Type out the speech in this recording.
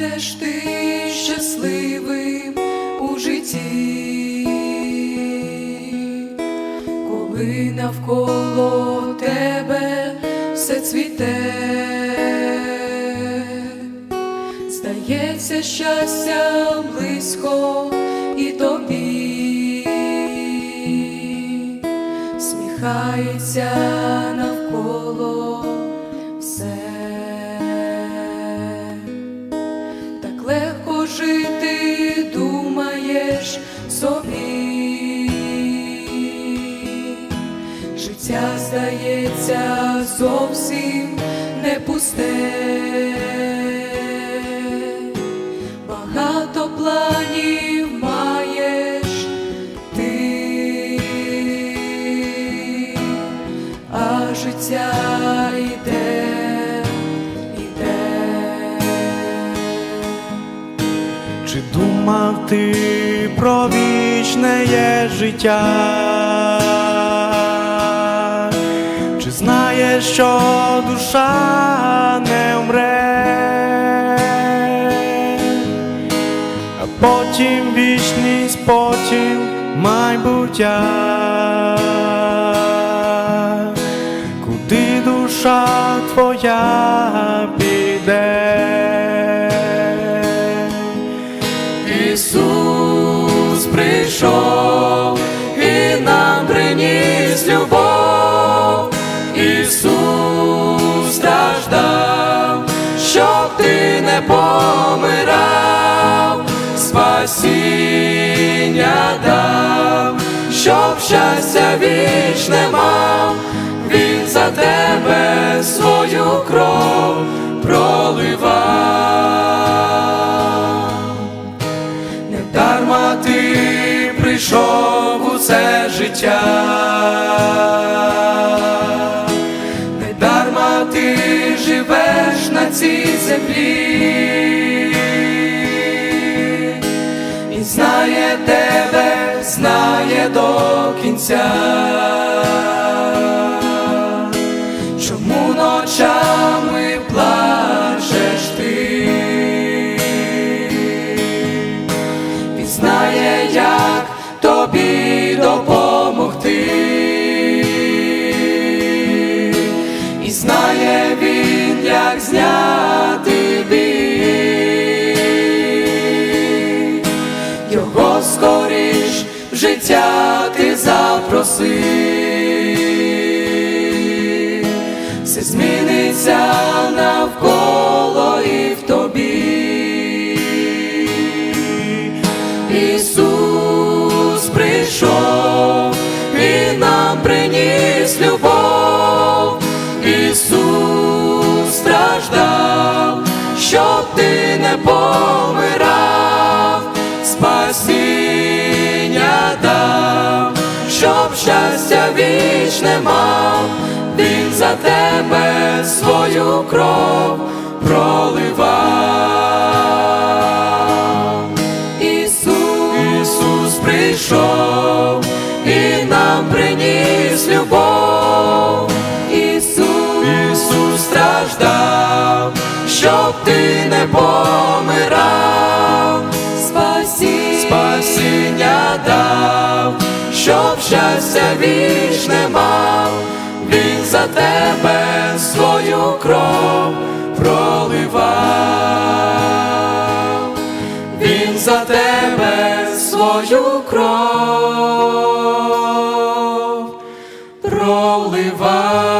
будеш ти щасливим у житті, коли навколо тебе все цвіте, здається, щастя близько і тобі, сміхається навколо здається зовсім не пусте, багато планів маєш ти, а життя йде, йде. Чи думав ти про вічне є життя? Чи знаєш, що душа не вмре, а потім вічність, потім майбуття, куди душа твоя піде? Ісус прийшов і нам приніс любов, щоб ти не помирав, спасіння дав, щоб щастя вічне мав, Він за тебе свою кров землі, і знає тебе, знає до кінця. Чому ночами життя ти запроси, все зміниться навколо і в тобі. Ісус прийшов і нам приніс любов, Ісус страждав, щоб ти не помирав, спасіння дав, щоб щастя вічне мав, Він за тебе свою кров проливав. Ісус, Ісус прийшов і нам приніс любов. Ісус, Ісус страждав, щоб ти не помирав, Спасіння, дав, щоб щастя вічне мав, Він за тебе свою кров проливав. Він за тебе свою кров проливав.